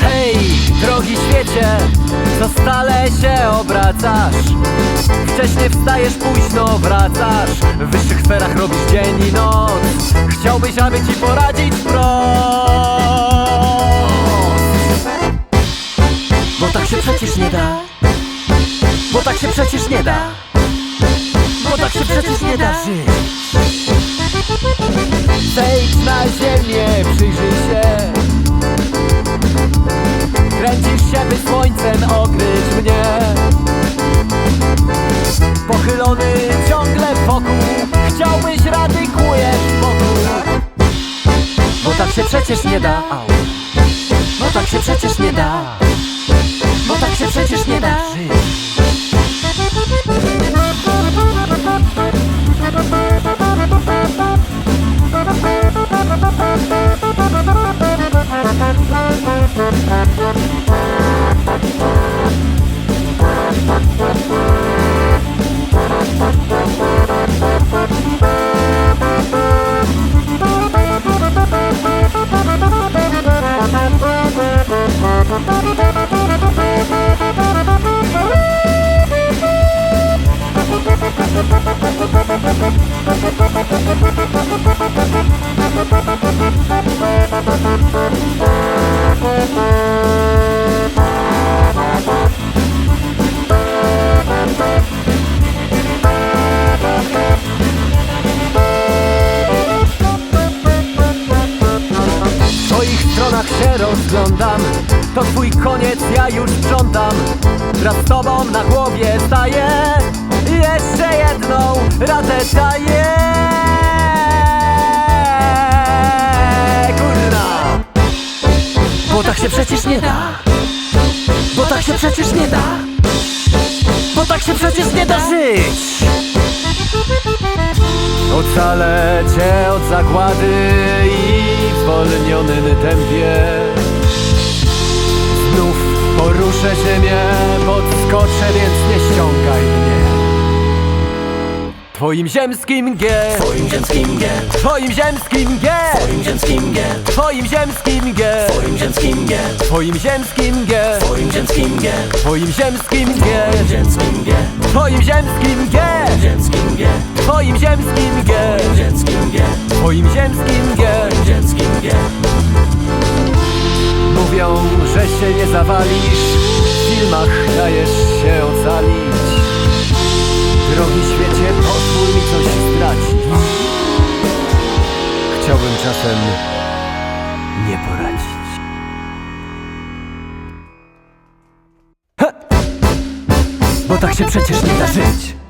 Hej, drogi świecie, co stale się obracasz? Wcześnie wstajesz, późno wracasz. W wyższych sferach robisz dzień i noc. Chciałbyś, aby ci poradzić wprost. Bo tak się przecież nie da Bo tak się przecież nie da. Bo tak się przecież nie da żyć. Na ziemię, przyjrzyj się. Kręcisz się, by słońcem okryć mnie. Pochylony ciągle wokół. Chciałbyś rady, kłujesz wokół. Bo tak się przecież nie da. Bo tak się przecież nie da. Bo tak się przecież nie da żyć W koniec, ja już sprzątam. Wraz z tobą na głowie staję. Jeszcze jedną radę daję. Kurna! Bo tak się przecież nie da. Bo tak się przecież nie da. Bo tak się przecież nie da żyć. Ocalę cię od zagłady i w zwolnionym tempie poruszę ziemię, podskoczę, więc nie ściągaj mnie Twoim ziemskim G Twoim ziemskim G, Twoim ziemskim G Twoim ziemskim G, Twoim ziemskim G Twoim ziemskim G, Twoim ziemskim G Twoim ziemskim G, Twoim ziemskim G ziemskim G, Twoim ziemskim G ziemskim G, Twoim ziemskim G ziemskim G, Twoim ziemskim G się nie zawalisz. W filmach dajesz się ocalić. Drogi świecie, pozwól mi coś stracić. Chciałbym czasem nie poradzić! Bo tak się przecież nie da żyć